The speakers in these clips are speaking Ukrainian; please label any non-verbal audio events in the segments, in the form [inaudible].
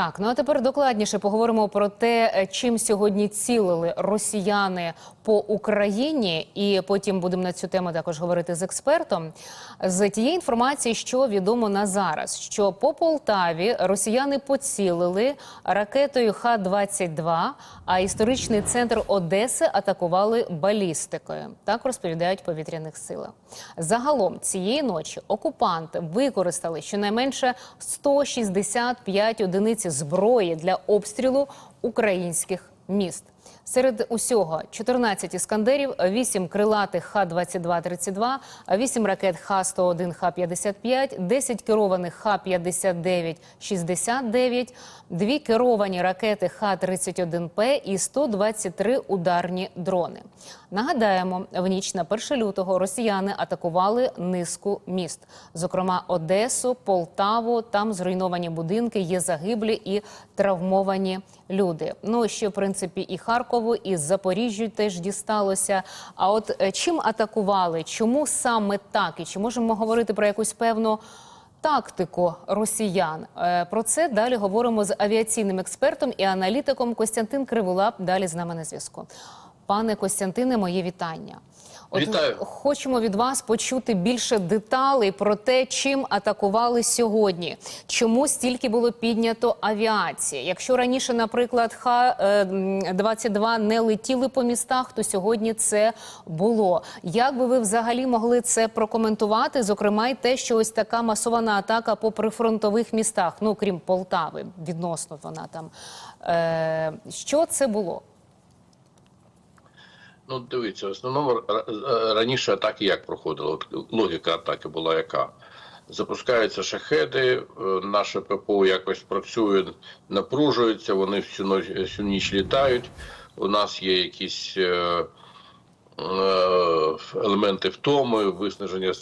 Так, ну а тепер докладніше поговоримо про те, е, чим сьогодні цілили росіяни по Україні, і потім будемо на цю тему також говорити з експертом. З тієї інформації, що відомо на зараз, що по Полтаві росіяни поцілили ракетою Х-22, а історичний центр Одеси атакували балістикою. Так розповідають повітряних силах. Загалом цієї ночі окупанти використали щонайменше 165 одиниць зброї для обстрілу українських міст. Серед усього 14 іскандерів, 8 крилатих Х-22-32, 8 ракет Х-101, Х-55, 10 керованих Х-59-69, 2 керовані ракети Х-31П і 123 ударні дрони. Нагадаємо, в ніч на 1 лютого росіяни атакували низку міст, зокрема Одесу, Полтаву. Там зруйновані будинки, є загиблі і травмовані люди. Ну ще в принципі і Харкову, і Запоріжжю теж дісталося. А от е, чим атакували? Чому саме так? І чи можемо говорити про якусь певну? Тактику росіян Е, про це далі говоримо з авіаційним експертом і аналітиком Костянтин Криволап. Далі з нами на зв'язку. Пане Костянтине, моє вітання. От Вітаю. хочемо від вас почути більше деталей про те, чим атакували сьогодні. Чому стільки було піднято авіації? Якщо раніше, наприклад, Х-22 не летіли по містах, то сьогодні це було. Як би ви взагалі могли це прокоментувати? Зокрема, й те, що ось така масована атака по прифронтових містах, ну крім Полтави, відносно вона там. Е, що це було? Ну, дивіться, в основному ра- е, раніше атаки як проходили? Логіка атаки була яка? Запускаються шахеди, е, наше ППО якось працює, напружується, вони всю ніч, всю ніч літають. У нас є якісь е, е, елементи втоми, виснаження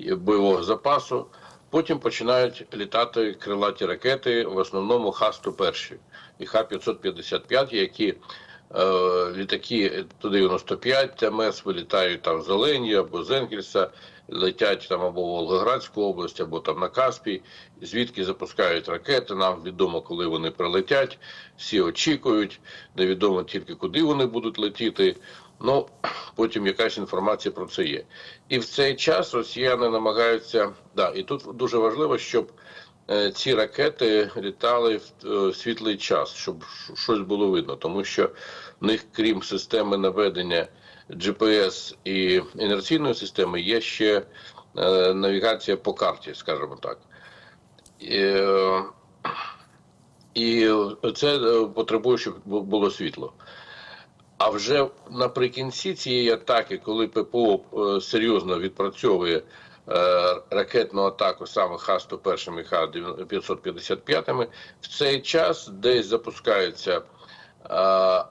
е, бойового запасу. Потім починають літати крилаті ракети, в основному Х-101 і Х-555, які е, літаки Ту-95, ТМС вилітають там з Оленії або з Енгельса, летять там або в Волгоградську область, або там на Каспій, звідки запускають ракети. Нам відомо, коли вони прилетять, всі очікують, невідомо тільки куди вони будуть летіти. Ну, потім якась інформація про це є. І в цей час росіяни намагаються, да, і тут дуже важливо, щоб е, ці ракети літали в е, світлий час, щоб щось було видно, тому що в них, крім системи наведення GPS і інерційної системи, є ще е, навігація по карті, скажімо так. І, е, і це е, потребує, щоб було світло. А вже наприкінці цієї атаки, коли ППО е, серйозно відпрацьовує е, ракетну атаку саме Х-101 і Х-555, в цей час десь запускаються е,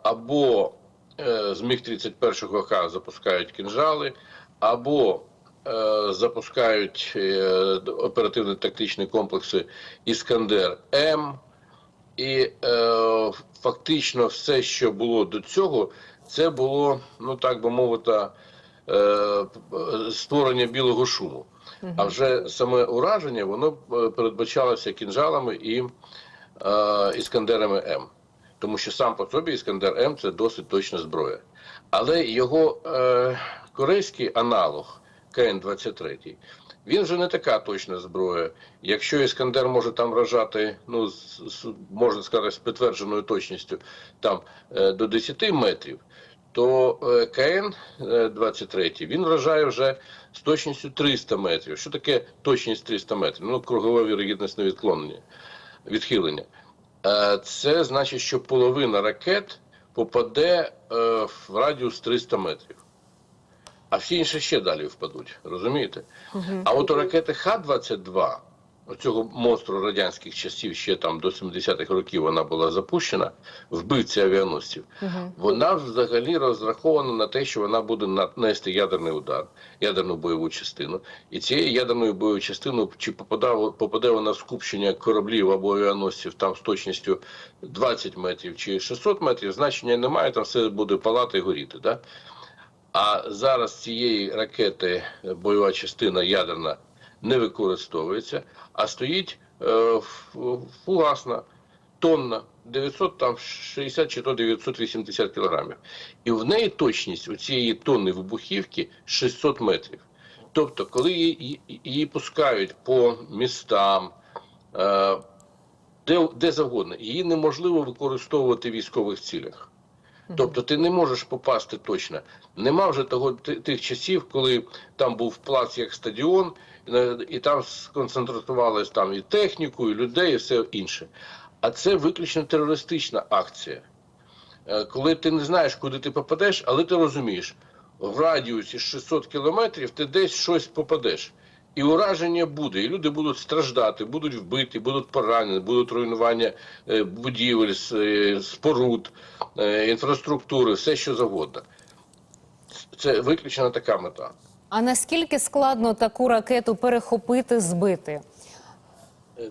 або е, з МіГ-31 Х запускають кінжали, або е, запускають е, оперативно-тактичні комплекси Іскандер М. І е, фактично все, що було до цього, це було, ну так би мовити, е, створення білого шуму. А вже саме ураження воно е, передбачалося кінжалами і е, іскандерами М. Тому що сам по собі Іскандер М це досить точна зброя. Але його е, корейський аналог КН-23, він вже не така точна зброя. Якщо Іскандер може там вражати, ну з- можна сказати, з підтвердженою точністю там е, до 10 метрів, то е, КН-23 він вражає вже з точністю 300 метрів. Що таке точність 300 метрів? Ну, кругове вірогідностне відклонення, відхилення. Е, Це значить, що половина ракет попаде е, в радіус 300 метрів. А всі інші ще далі впадуть, розумієте? А от у ракети Х-22, оцього монстру радянських часів, ще там до 70-х років вона була запущена, вбивці авіаносців, вона взагалі розрахована на те, що вона буде нанести ядерний удар, ядерну бойову частину. І цією ядерною бойовою частиною, чи попаде, попаде вона в скупчення кораблів або авіаносців там з точністю 20 метрів чи 600 метрів, значення немає, там все буде палати і горіти. Да? А зараз цієї ракети бойова частина ядерна не використовується, а стоїть е, фугасна тонна, 900 там 60 чи то 980 кілограмів. І в неї точність у цієї тонни вибухівки 600 метрів. Тобто, коли її, її пускають по містам, е, де, де завгодно, її неможливо використовувати в військових цілях. Тобто ти не можеш попасти точно. Нема вже того тих часів, коли там був плац як стадіон, і там сконцентрувалось там і техніку, і людей, і все інше. А це виключно терористична акція. Е, Коли ти не знаєш, куди ти попадеш, але ти розумієш, в радіусі 600 кілометрів ти десь щось попадеш. І ураження буде, і люди будуть страждати, будуть вбиті, будуть поранені, будуть руйнування е, будівель, е, споруд, е, інфраструктури, все що завгодно. Це виключно така мета. А наскільки складно таку ракету перехопити, збити?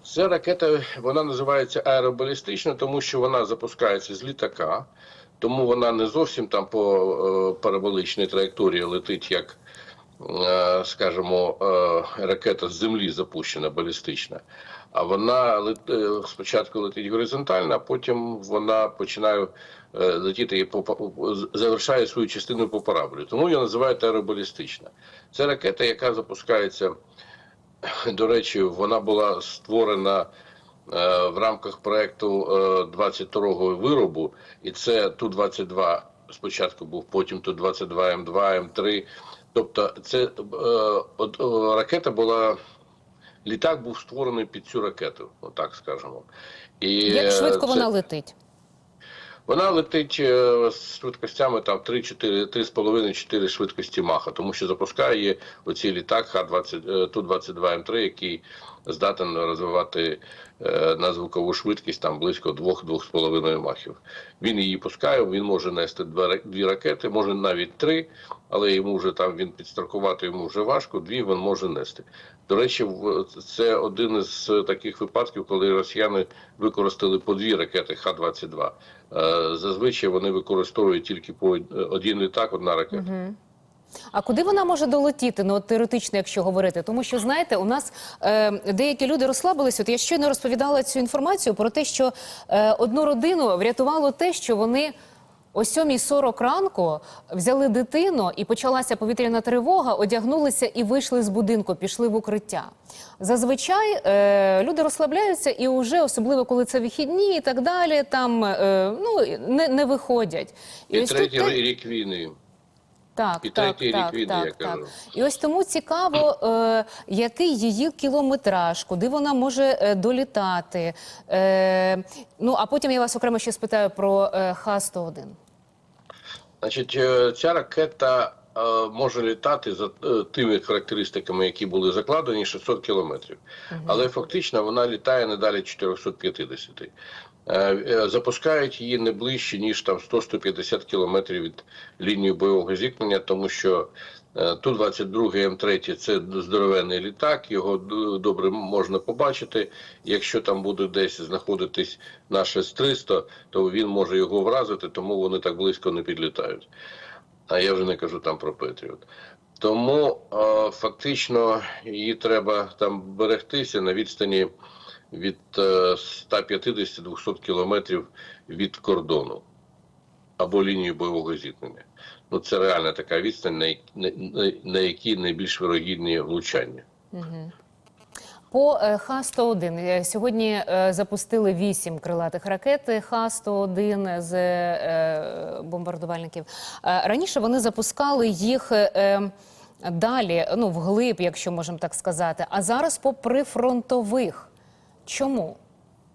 Ця ракета вона називається аеробалістична, тому що вона запускається з літака, тому вона не зовсім там по е, параболичній траєкторії летить, як, е, скажімо, е, ракета з землі запущена балістична. А вона спочатку летить горизонтально, а потім вона починає летіти і по, по- завершає свою частину по параболі. Тому її називають аеробалістична. Це ракета, яка запускається [clears throat] до речі, вона була створена е, в рамках проекту е, 22-го виробу, і це Ту-22 спочатку був, потім Ту-22 М2, М3. Тобто, це е, от, е, ракета була. Літак був створений під цю ракету, отак скажемо. І Як е, швидко це- вона летить? Вона летить е, з швидкостями там 3-4, 3,5-4 швидкості Маха, тому що запускає оці літак Х-20, е, Ту-22М3, який здатен розвивати е, на звукову швидкість там близько 2-2,5 махів. Він її пускає, він може нести дві ракети, може навіть три, але йому вже там він підстрахувати йому вже важко, дві він може нести. До речі, це один із таких випадків, коли росіяни використали по дві ракети Х-22. Е, Зазвичай вони використовують тільки по один літак, одна ракета. А куди вона може долетіти? Ну от теоретично, якщо говорити, тому що знаєте, у нас е, деякі люди розслабились. От я щойно розповідала цю інформацію про те, що е, одну родину врятувало те, що вони. О 7.40 ранку взяли дитину і почалася повітряна тривога, одягнулися і вийшли з будинку, пішли в укриття. Зазвичай е, люди розслабляються і вже, особливо коли це вихідні і так далі, там е, ну, не, не виходять. І ось третій рік війни. Так, І так, третій рік війни, так, я так. кажу. І ось тому цікаво, е, який її кілометраж, куди вона може е, долітати. Е, ну а потім я вас окремо ще спитаю про е, Х-101. Значить, е, ця ракета е, може літати за е, тими характеристиками, які були закладені, 600 кілометрів. Але фактично вона літає не далі 450. Е, е, Запускають її не ближче, ніж там 100-150 кілометрів від лінії бойового зіткнення, тому що е, Ту-22 М3 – це здоровенний літак, його добре можна побачити. Якщо там буде десь знаходитись наш С-300, то він може його вразити, тому вони так близько не підлітають. А я вже не кажу там про Петріот. Тому е, фактично її треба там берегтися на відстані від е, 150-200 кілометрів від кордону або лінії бойового зіткнення. Ну це реальна така відстань, на, якій найбільш вирогідні влучання. По е, Х-101 Е, сьогодні е, запустили вісім крилатих ракет Х-101 з е, бомбардувальників. Е, Раніше вони запускали їх е, е, далі, ну вглиб, якщо можемо так сказати. А зараз по прифронтових. Чому?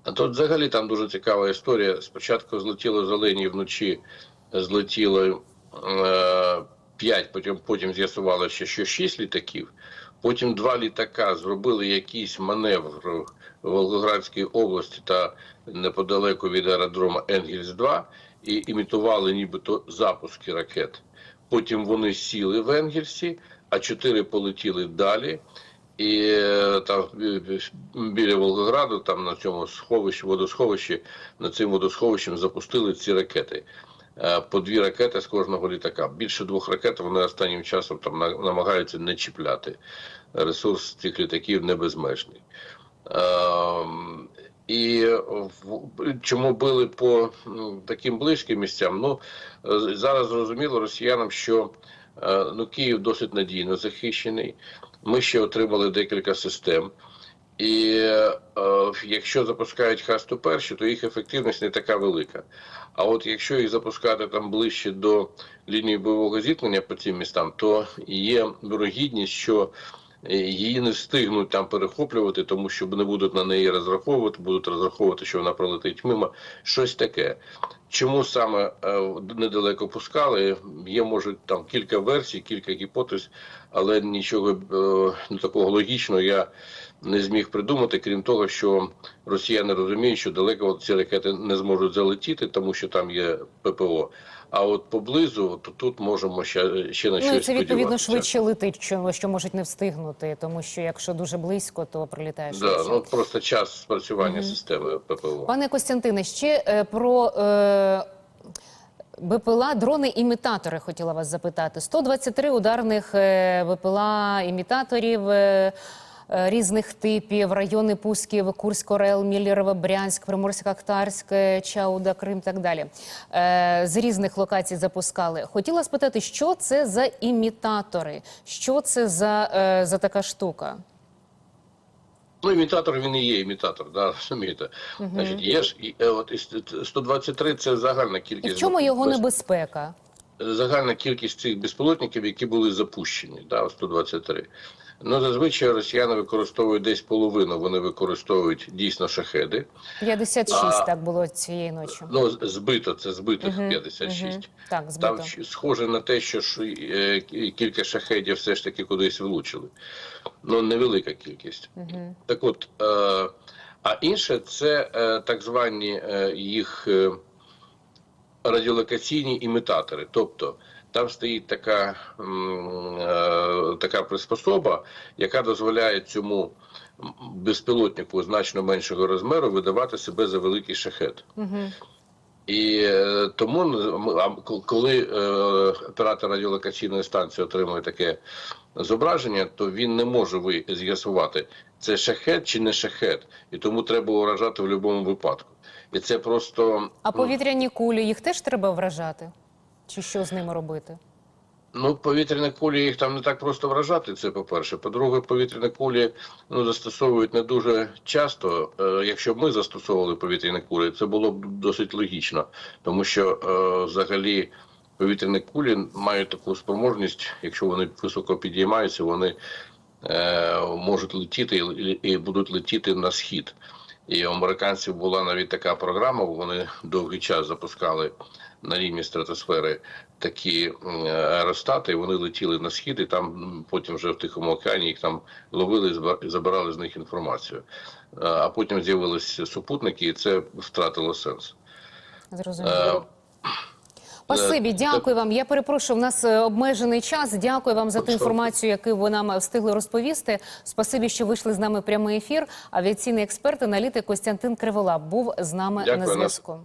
А тут взагалі там дуже цікава історія. Спочатку злетіло з Оленії вночі, злетіло е, 5, потім, потім з'ясувалося, що 6 літаків. Потім два літака зробили якийсь маневр в Волгоградській області та неподалеку від аеродрому Енгельс-2 і імітували нібито запуски ракет. Потім вони сіли в Енгельсі, а чотири полетіли далі. І е, там бі- бі- біля Волгограду, там на цьому сховищі, водосховищі, над цим водосховищем запустили ці ракети. Е, По дві ракети з кожного літака. Більше двох ракет вони останнім часом там намагаються не чіпляти. Ресурс цих літаків не безмежний. Ем, І чому били по таким близьким місцям? Ну е, зараз зрозуміло росіянам, що ну, Київ досить надійно захищений. Ми ще отримали декілька систем. І е, якщо запускають Х-101, то їх ефективність не така велика. А от якщо їх запускати там ближче до лінії бойового зіткнення по цим містам, то є вірогідність, що е, її не встигнуть там перехоплювати, тому що не будуть на неї розраховувати, будуть розраховувати, що вона пролетить мимо. Щось таке. Чому саме е, недалеко пускали? Є, може, там кілька версій, кілька гіпотез, але нічого е, ну, такого логічного я не зміг придумати, крім того, що росіяни розуміють, що далеко ці ракети не зможуть залетіти, тому що там є ППО. А от поблизу, то тут можемо ще, ще на Ну і це відповідно швидше летить, що, що можуть не встигнути, тому що якщо дуже близько, то прилітає швидше. Да, ну просто час спрацювання системи ППО. Пане Костянтине, ще е, про е, БПЛА, дрони-імітатори хотіла вас запитати. 123 ударних е, БПЛА-імітаторів е, е, різних типів, райони пусків, Курськ, Орел, Міллєрове, Брянськ, Приморськ-Актарськ, е, Чауда, Крим, так далі. З різних локацій запускали. Хотіла спитати, що це за імітатори? Що це за, за така штука? Ну, імітатор він і є імітатор, да, розумієте. Значить, є ж і, е, от, і 123 це загальна І кількість. в чому його небезпека? загальна кількість цих безпілотників, які були запущені, да, 123. Ну, зазвичай росіяни використовують десь половину, вони використовують дійсно шахеди. 56 А, так було цієї ночі. Ну, збито, це збитих Мгм, 56. мгм. Так, збито. Там схоже на те, що е, кілька шахедів все ж таки кудись влучили. Ну, невелика кількість. Мгм. Так от, е, а інше це е, так звані їх радіолокаційні імітатори. Тобто там стоїть така, е, така приспособа, яка дозволяє цьому безпілотнику значно меншого розміру видавати себе за великий шахет. Мгм. І е, тому коли е, оператор радіолокаційної станції отримує таке зображення, то він не може з'ясувати, це шахет чи не шахет, і тому треба уражати в будь-якому випадку. І це просто А повітряні кулі їх теж треба вражати? Чи що з ними робити? Ну, повітряні кулі їх там не так просто вражати. Це по-перше. По-друге, повітряні кулі ну, застосовують не дуже часто. Е, якщо б ми застосовували повітряні кулі, це було б досить логічно, тому що е, взагалі повітряні кулі мають таку спроможність, якщо вони високо підіймаються, вони е, можуть летіти і, і будуть летіти на схід. І у американців була навіть така програма, вони довгий час запускали на рівні стратосфери такі аеростати, вони летіли на схід, і там потім вже в Тихому океані їх там ловили забирали з них інформацію. Е, А потім з'явилися супутники, і це втратило сенс. Е, Зрозуміло. Спасибі, дякую вам. Я перепрошую, в нас е, обмежений час. Дякую вам за ту інформацію, яку ви нам встигли розповісти. Спасибі, що вийшли з нами прямий ефір. Авіаційний експерт, аналітик Костянтин Криволап був з нами Дякую, на зв'язку.